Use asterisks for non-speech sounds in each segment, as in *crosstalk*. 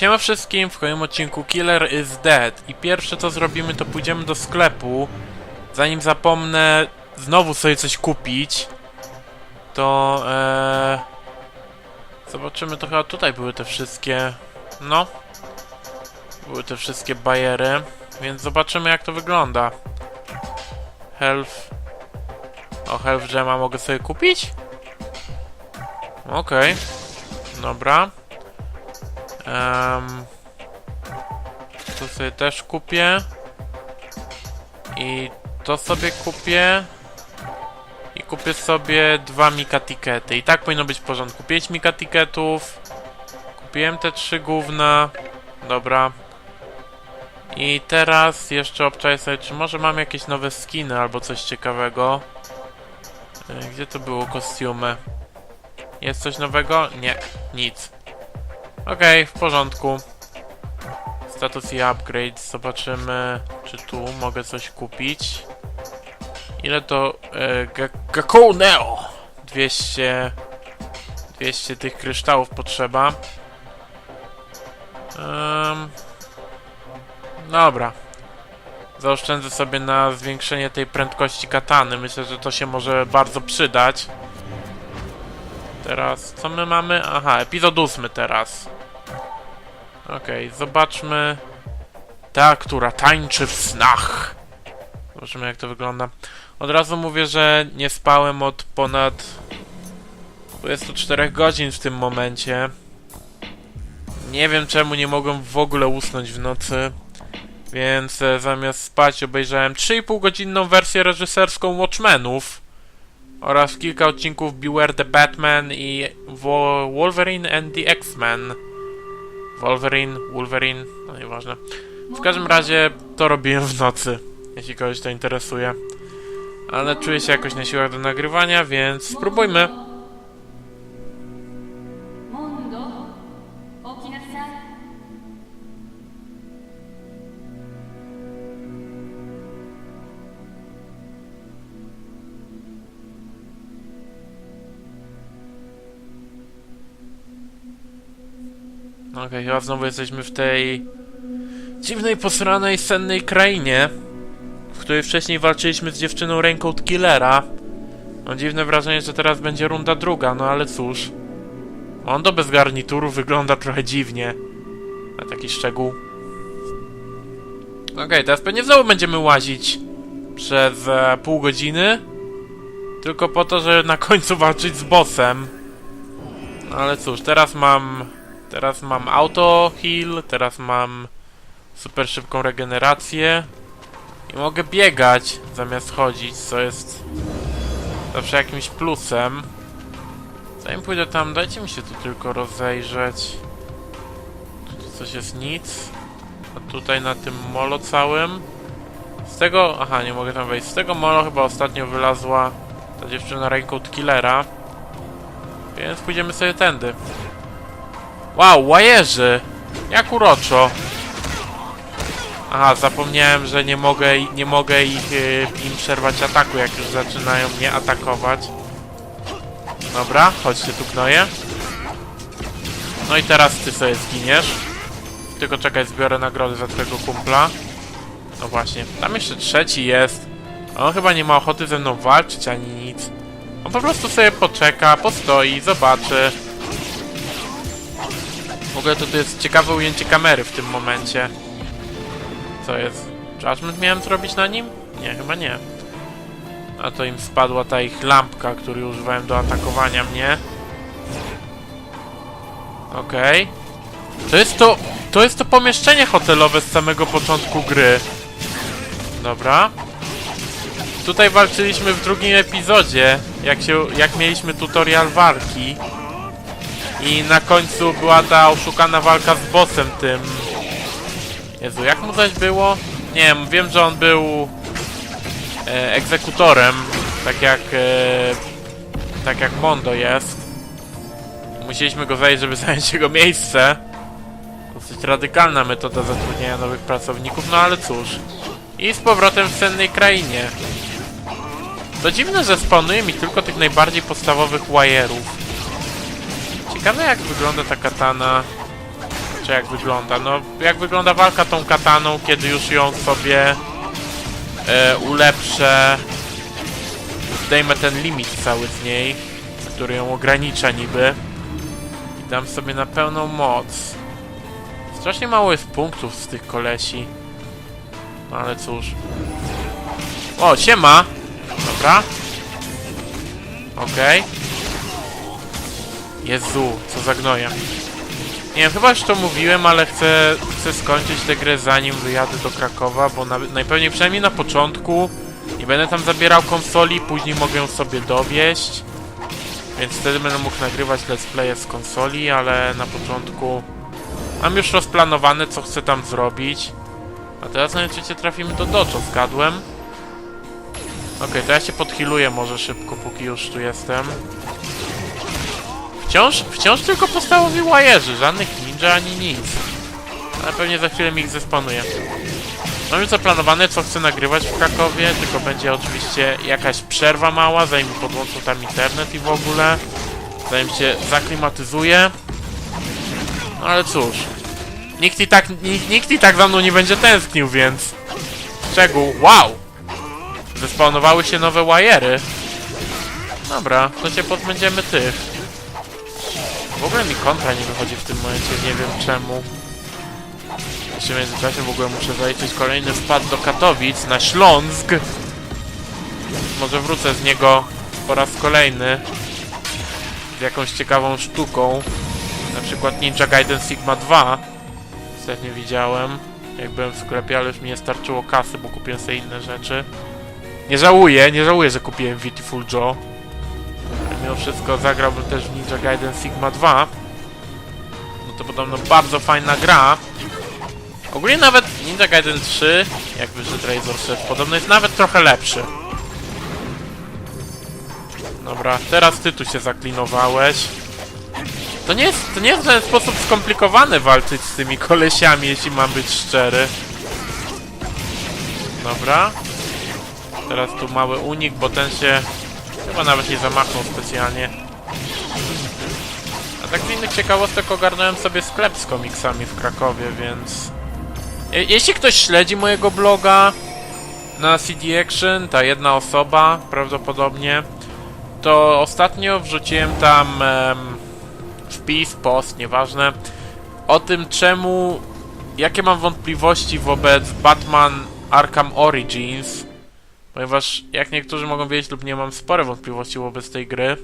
Siema wszystkim, w kolejnym odcinku Killer is Dead. I pierwsze co zrobimy to pójdziemy do sklepu. Zanim zapomnę znowu sobie coś kupić To e, Zobaczymy, to chyba tutaj były te wszystkie No Były te wszystkie bajery Więc zobaczymy jak to wygląda. Health O, Health Gema mogę sobie kupić? Okej Dobra Um, to sobie też kupię. I to sobie kupię. I kupię sobie dwa Mika tikety. I tak powinno być w porządku. 5 Mika tiketów. Kupiłem te trzy gówna. Dobra. I teraz jeszcze obczaję sobie, czy może mam jakieś nowe skiny albo coś ciekawego. E, Gdzie to było kostiumy? Jest coś nowego? Nie, nic. Okej, w porządku. Status i upgrade. Zobaczymy, czy tu mogę coś kupić. Ile to... E, Ga- Gakkou Neo! 200... 200 tych kryształów potrzeba. Um, dobra. Zaoszczędzę sobie na zwiększenie tej prędkości katany. Myślę, że to się może bardzo przydać. Teraz, co my mamy? Aha, epizod ósmy teraz. Okej, zobaczmy. Ta, która tańczy w snach. Zobaczymy jak to wygląda. Od razu mówię, że nie spałem od ponad 24 godzin w tym momencie. Nie wiem czemu nie mogłem w ogóle usnąć w nocy. Więc e, zamiast spać obejrzałem 3,5 godzinną wersję reżyserską Watchmenów oraz kilka odcinków Beware the Batman i Wo Wolverine and the X-Men. Wolverine, Wolverine, no nieważne. W każdym razie to robiłem w nocy, jeśli kogoś to interesuje. Ale czuję się jakoś na siłach do nagrywania, więc spróbujmy. Okej, chyba znowu jesteśmy w tej dziwnej, posranej, sennej krainie, w której wcześniej walczyliśmy z dziewczyną ręką killera. Mam dziwne wrażenie, że teraz będzie runda druga, no ale cóż. Mondo bez garnituru wygląda trochę dziwnie. Na taki szczegół. Okej, teraz pewnie znowu będziemy łazić przez e, pół godziny. Tylko po to, żeby na końcu walczyć z bossem. No ale cóż, teraz mam Teraz mam auto heal, teraz mam super szybką regenerację i mogę biegać zamiast chodzić, co jest zawsze jakimś plusem. Zanim pójdę tam, dajcie mi się tu tylko rozejrzeć. Tu coś jest nic. A tutaj na tym molo całym. Z tego... Aha, nie mogę tam wejść. Z tego molo chyba ostatnio wylazła ta dziewczyna ręką killera. Więc pójdziemy sobie tędy. Wow, łajerzy! Jak uroczo! Aha, zapomniałem, że nie mogę, nie mogę ich, y, im przerwać ataku, jak już zaczynają mnie atakować. Dobra, chodźcie tu gnoje. No i teraz ty sobie zginiesz. Tylko czekaj, zbiorę nagrody za twojego kumpla. No właśnie, tam jeszcze trzeci jest. On chyba nie ma ochoty ze mną walczyć ani nic. On po prostu sobie poczeka, postoi, zobaczy. W ogóle to, to jest ciekawe ujęcie kamery w tym momencie. Co jest? Judgment miałem zrobić na nim? Nie, chyba nie. A to im spadła ta ich lampka, której używałem do atakowania mnie. Okej. To jest to... To jest to pomieszczenie hotelowe z samego początku gry. Dobra. Tutaj walczyliśmy w drugim epizodzie, jak się, jak mieliśmy tutorial walki. I na końcu była ta oszukana walka z bossem tym. Jezu, jak mu zaś było? Nie wiem, wiem, że on był e, egzekutorem, tak jak e, tak jak Mondo jest. Musieliśmy go zająć, żeby *laughs* zająć jego miejsce. Dosyć radykalna metoda zatrudnienia nowych pracowników, no ale cóż. I z powrotem w sennej krainie. To dziwne, że spawnuje mi tylko tych najbardziej podstawowych wire'ów. Ciekawe jak wygląda ta katana Czy jak wygląda? No, jak wygląda walka tą kataną, kiedy już ją sobie e, ulepszę. Zdejmę ten limit cały z niej, który ją ogranicza niby. I dam sobie na pełną moc. Strasznie mało jest punktów z tych kolesi. No ale cóż. O, siema! Dobra. Okej. Jezu, co za gnoja. Nie wiem, chyba już to mówiłem, ale chcę, chcę skończyć tę grę zanim wyjadę do Krakowa, bo na, najpewniej przynajmniej na początku nie będę tam zabierał konsoli, później mogę ją sobie dowieść. Więc wtedy będę mógł nagrywać let's playe z konsoli, ale na początku mam już rozplanowane, co chcę tam zrobić. A teraz na trzecie trafimy do Dojo, zgadłem. Okej, to ja się podhiluję może szybko, póki już tu jestem. Wciąż, wciąż tylko podstawowi łajerzy, żadnych ninja ani nic. Ale pewnie za chwilę mi ich zespanuję. Mam już zaplanowane, co chcę nagrywać w Krakowie, tylko będzie oczywiście jakaś przerwa mała, zanim podłączą tam internet i w ogóle. Zanim się zaklimatyzuję. No ale cóż. Nikt i tak, nikt, nikt i tak za mną nie będzie tęsknił, więc... Szczegół. Wow! Zespawnowały się nowe łajery. Dobra, to się pozbędziemy tych. W ogóle mi kontra nie wychodzi w tym momencie, nie wiem czemu. Jeszcze w międzyczasie w ogóle muszę zaliczyć kolejny wpad do Katowic na Śląsk. Może wrócę z niego po raz kolejny. Z jakąś ciekawą sztuką. Na przykład Ninja Gaiden Sigma 2. Ostatnio widziałem. Jak byłem w sklepie, ale już mi nie starczyło kasy, bo kupiłem sobie inne rzeczy. Nie żałuję, nie żałuję, że kupiłem Beautiful Joe. Mimo wszystko zagrałbym też w Ninja Gaiden Sigma 2. No to podobno bardzo fajna gra. Ogólnie nawet Ninja Gaiden 3, jak wyszedł Razor Edge, podobno jest nawet trochę lepszy. Dobra, teraz ty tu się zaklinowałeś. To nie jest, to nie jest w żaden sposób skomplikowane walczyć z tymi kolesiami, jeśli mam być szczery. Dobra. Teraz tu mały unik, bo ten się chyba nawet nie zamachnął specjalnie. A tak z innych ciekawostek ogarnąłem sobie sklep z komiksami w Krakowie, więc... Je jeśli ktoś śledzi mojego bloga na CD Action, ta jedna osoba prawdopodobnie, to ostatnio wrzuciłem tam em, wpis, post, nieważne, o tym czemu, jakie mam wątpliwości wobec Batman Arkham Origins, ponieważ jak niektórzy mogą wiedzieć lub nie mam spore wątpliwości wobec tej gry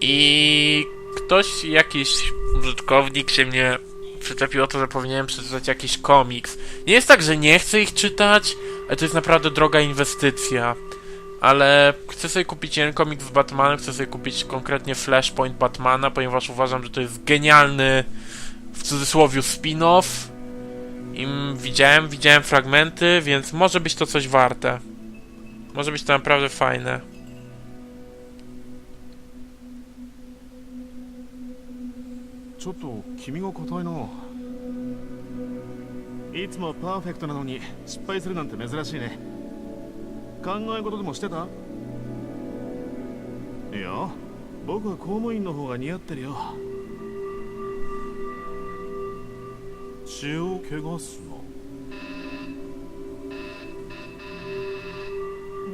i ktoś, jakiś użytkownik się mnie przyczepił o to, że powinienem przeczytać jakiś komiks. Nie jest tak, że nie chcę ich czytać, ale to jest naprawdę droga inwestycja. Ale chcę sobie kupić jeden komiks z Batmanem, chcę sobie kupić konkretnie Flashpoint Batmana, ponieważ uważam, że to jest genialny, w cudzysłowie, spin-off. I widziałem, widziałem fragmenty, więc może być to coś warte. Może być to naprawdę fajne. ちょっと君が硬いないつもパーフェクトなのに失敗するなんて珍しいね考え事でもしてたいや僕は公務員の方が似合ってるよ血を汚す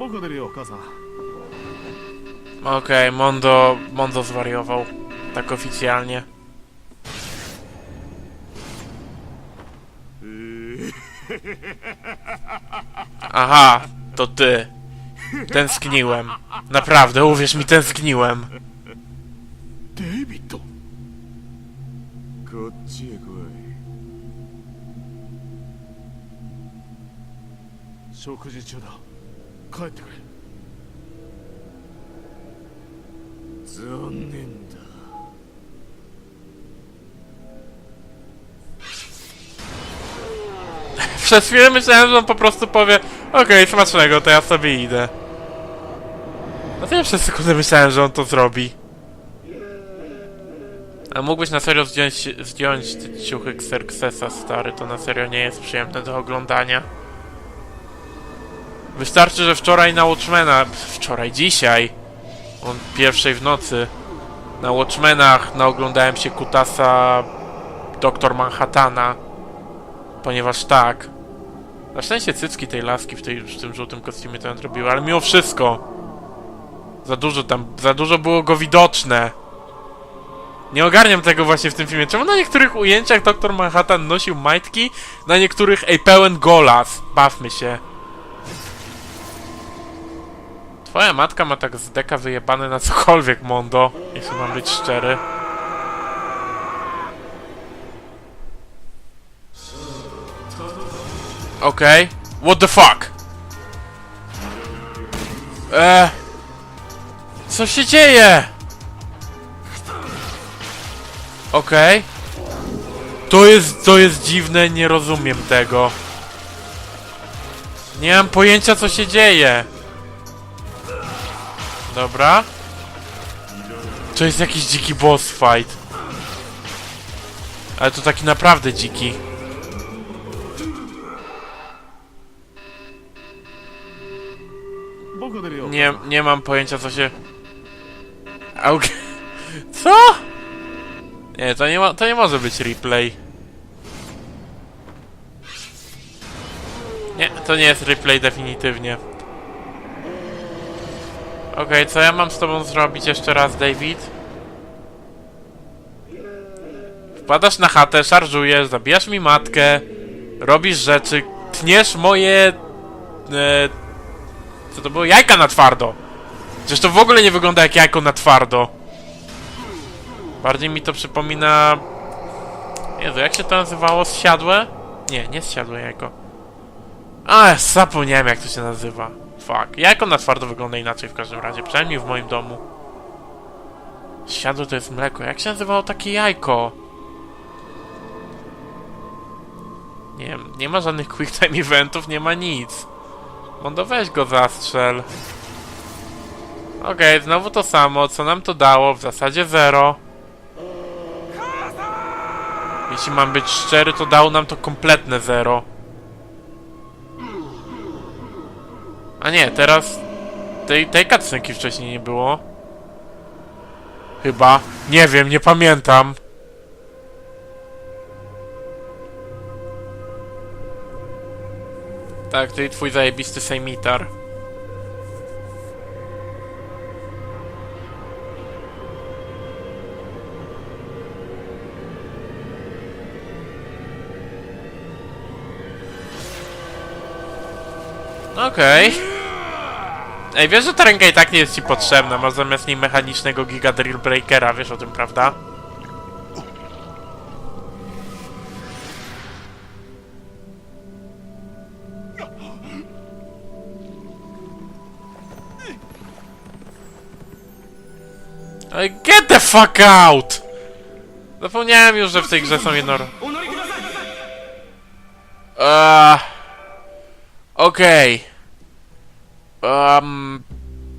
な僕が出るよ母さん Okej, Mondo, Mondo zwariował. Tak oficjalnie. *laughs* Aha, to ty. Tęskniłem. Naprawdę, uwierz mi, tęskniłem. デイビッドこっちへ来い食事中だ 帰ってくれ残念だ Przez *laughs* chwilę myślałem, że on po prostu powie Okej, smacznego, to ja sobie idę. No to ja przez sekundę myślałem, że on to zrobi. A mógłbyś na serio zdjąć, zdjąć te ciuchy Xerxesa, stary, to na serio nie jest przyjemne do oglądania. Wystarczy, że wczoraj na Watchmena, wczoraj, dzisiaj, on pierwszej w nocy, na Watchmenach naoglądałem się Kutasa doktor Manhattana. Ponieważ tak. Na szczęście cycki tej laski w, tej, w tym żółtym kostiumie to nadrobiły, ale mimo wszystko. Za dużo tam, za dużo było go widoczne. Nie ogarniam tego właśnie w tym filmie. Czemu na niektórych ujęciach doktor Manhattan nosił majtki, na niektórych ej pełen golas? Bawmy się. Twoja matka ma tak z deka wyjebane na cokolwiek, Mondo, jeśli mam być szczery. Okej. What the fuck? Eee. Co się dzieje? Okej. To jest, to jest dziwne, nie rozumiem tego. Nie mam pojęcia co się dzieje. Dobra. To jest jakiś dziki boss fight. Ale to taki naprawdę dziki. Nie, nie mam pojęcia co się... Aug... *laughs* Co? Nie, to nie, ma, to nie może być replay. Nie, to nie jest replay definitywnie. Okej, co ja mam z tobą zrobić jeszcze raz, David? Wpadasz na chatę, szarżujesz, zabijasz mi matkę, robisz rzeczy, tniesz moje... E, co to było? Jajka na twardo! Przecież to w ogóle nie wygląda jak jajko na twardo. Bardziej mi to przypomina... Jezu, jak się to nazywało? Zsiadłe? Nie, nie zsiadłe jajko. A, zapomniałem jak to się nazywa. Fuck. Jajko na twardo wygląda inaczej w każdym razie, przynajmniej w moim domu. Siadło to jest mleko. Jak się nazywało takie jajko? Nie wiem, nie ma żadnych quick time eventów, nie ma nic. Mondo weź go zastrzel. Okej, znowu to samo, co nam to dało? W zasadzie zero. Jeśli mam być szczery, to dało nam to kompletne zero. A nie, teraz... Tej, tej cutscenki wcześniej nie było. Chyba. Nie wiem, nie pamiętam. Tak, czyli twój zajebisty sejmitar. Okej. Ej, wiesz, że ta ręka i tak nie jest ci potrzebna, masz zamiast niej mechanicznego giga drill breakera, wiesz o tym, prawda? Ej, get the fuck out! Zapomniałem już, że w tej grze są jednoro... Eee... Okej. Um,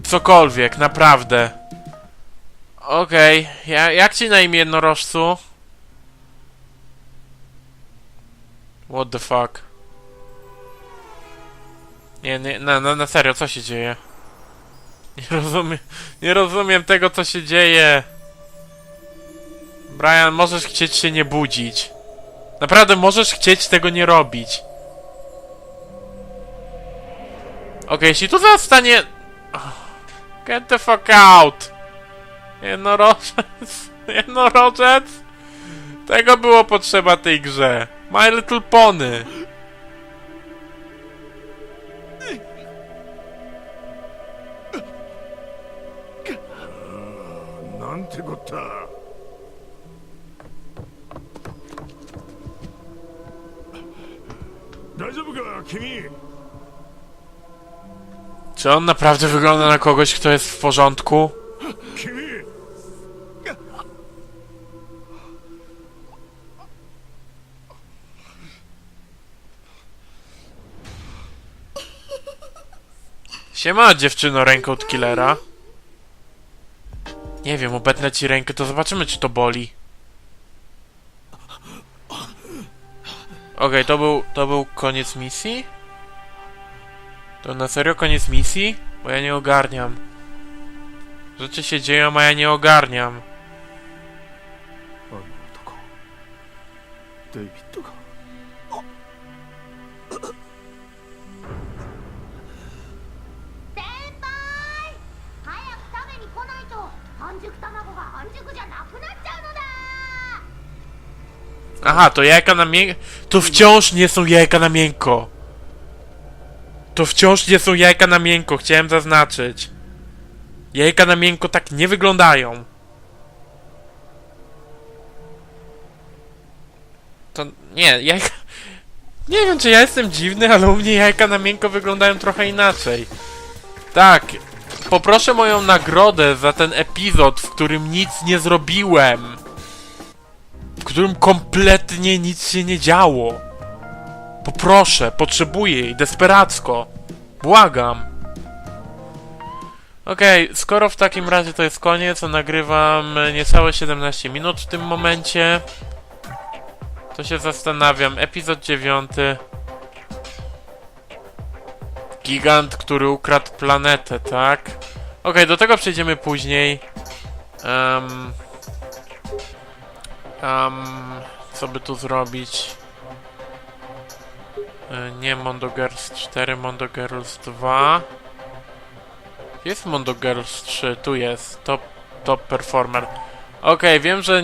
cokolwiek, naprawdę. Okej, ja, jak ci na imię jednorożcu? What the fuck? Nie, nie, na, na, na serio, co się dzieje? Nie rozumiem, nie rozumiem tego, co się dzieje. Brian, możesz chcieć się nie budzić. Naprawdę, możesz chcieć tego nie robić. okay, jeśli tu zaraz stanie... Get the fuck out! Jednorożec... *laughs* Jednorożec? Tego było potrzeba tej grze. My Little Pony. Daijoubu ka, kimi? Czy on naprawdę wygląda na kogoś, kto jest w porządku? 君 Siema, dziewczyno, ręką od killera. Nie wiem, obetnę ci rękę, to zobaczymy, czy to boli. Okej, to był, to był koniec misji? To na serio koniec misji? Bo ja nie ogarniam. Rzeczy się dzieją, a ja nie ogarniam. あの男 デイビッドが先輩早く食べに来ないと半熟卵が半熟じゃなくなっちゃうのだ Aha, to jajka na miękko. To wciąż nie są jajka na miękko. To wciąż nie są jajka na miękko, chciałem zaznaczyć. Jajka na miękko tak nie wyglądają. To nie, jajka. *laughs* Nie wiem, czy ja jestem dziwny, ale u mnie jajka na miękko wyglądają trochę inaczej. Tak, poproszę moją nagrodę za ten epizod, w którym nic nie zrobiłem w którym kompletnie nic się nie działo. Poproszę, potrzebuję jej, desperacko. Błagam. Okej, skoro w takim razie to jest koniec, nagrywam niecałe 17 minut w tym momencie. To się zastanawiam. Epizod 9. Gigant, który ukradł planetę, tak? Okej, do tego przejdziemy później. Em, Um, co by tu zrobić? E, Nie Mondo Girls 4, Mondo Girls 2. Jest Mondo Girls 3, tu jest. Top, top performer. Okej, wiem, że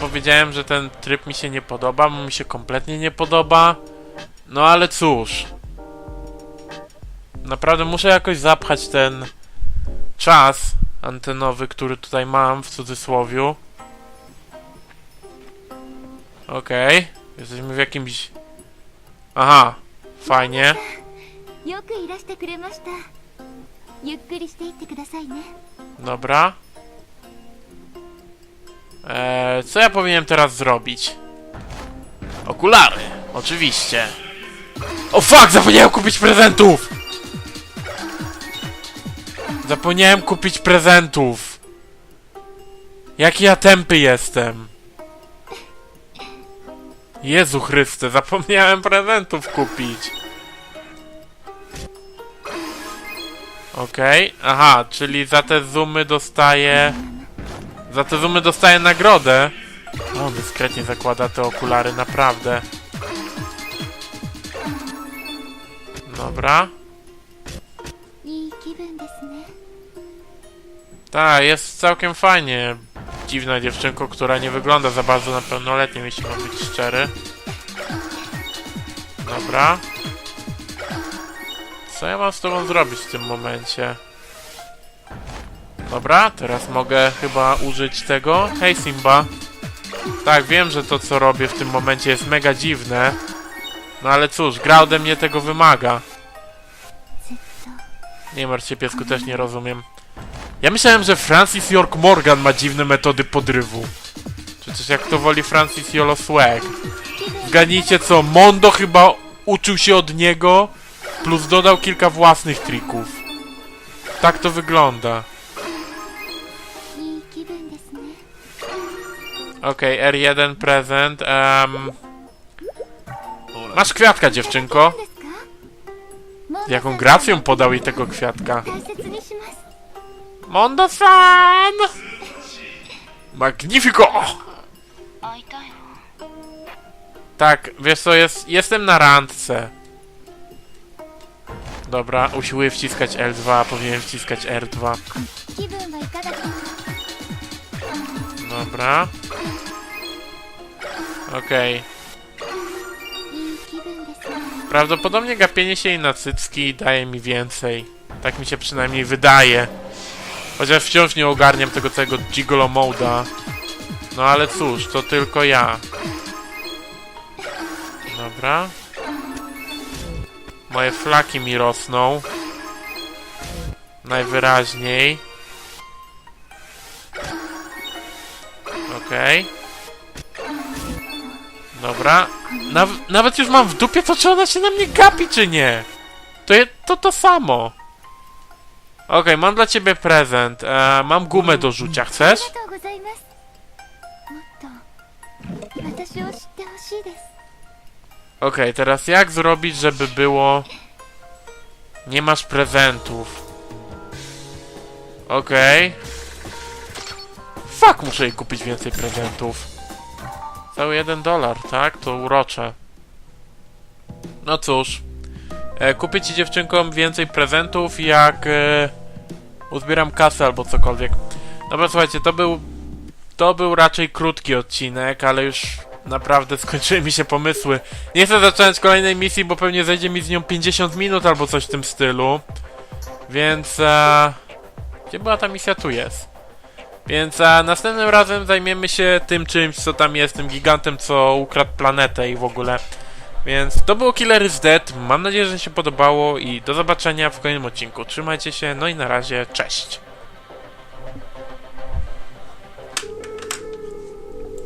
powiedziałem, że ten tryb mi się nie podoba, mi się kompletnie nie podoba. No ale cóż. Naprawdę muszę jakoś zapchać ten czas antenowy, który tutaj mam w cudzysłowiu. Okej, jesteśmy w jakimś... Aha, fajnie. よくいらしてくれましたゆっくりしていってくださいね Dobra. Eee, co ja powinienem teraz zrobić? Okulary, oczywiście. O fuck, zapomniałem kupić prezentów! Zapomniałem kupić prezentów. Jaki ja tępy jestem. Jezu Chryste, zapomniałem prezentów kupić. Okej, okay. aha, czyli za te zoomy dostaję... Za te zoomy dostaję nagrodę. O, dyskretnie zakłada te okulary, naprawdę. Dobra. Tak, jest całkiem fajnie. Dziwna dziewczynko, która nie wygląda za bardzo na pełnoletnią, jeśli mam być szczery. Dobra. Co ja mam z tobą zrobić w tym momencie? Dobra, teraz mogę chyba użyć tego. Hej Simba. Tak, wiem, że to co robię w tym momencie jest mega dziwne. No ale cóż, gra ode mnie tego wymaga. Nie martw się piesku, też nie rozumiem. Ja myślałem, że Francis York Morgan ma dziwne metody podrywu. Czy jak to woli Francis Yolo Swag. Zgadnijcie co, Mondo chyba uczył się od niego, plus dodał kilka własnych trików. Tak to wygląda. Okej, okay, R1 prezent. Um... Masz kwiatka, dziewczynko. Z jaką gracją podał jej tego kwiatka. Mondo san! Magnifico! Tak, wiesz co, jest, jestem na randce. Dobra, usiłuję wciskać L2, powinienem wciskać R2. Dobra. Okej. Prawdopodobnie gapienie się i na cycki daje mi więcej. Tak mi się przynajmniej wydaje. Chociaż wciąż nie ogarniam tego całego gigolo moda. No ale cóż, to tylko ja. Dobra. Moje flaki mi rosną. Najwyraźniej. Okej. Dobra. Naw nawet już mam w dupie to, czy ona się na mnie gapi, czy nie. To je to, to samo. Okej, mam dla ciebie prezent. E, mam gumę do rzucia, あ chcesz? りがとうございますもっと私を知ってほしいです Okej, teraz jak zrobić, żeby było... Nie masz prezentów. Okej. Fuck, muszę jej kupić więcej prezentów. Cały jeden dolar, tak? To urocze. No cóż. E, kupię ci dziewczynkom więcej prezentów, jak e, uzbieram kasę albo cokolwiek. Dobra, słuchajcie, to był to był raczej krótki odcinek, ale już naprawdę *laughs* skończyły mi się pomysły. Nie chcę zaczynać kolejnej misji, bo pewnie zejdzie mi z nią 50 minut albo coś w tym stylu. Więc e, gdzie była ta misja? Tu jest. Więc a następnym razem zajmiemy się tym czymś, co tam jest, tym gigantem, co ukradł planetę i w ogóle. Więc to było Killer is Dead. Mam nadzieję, że się podobało i do zobaczenia w kolejnym odcinku. Trzymajcie się, no i na razie, cześć.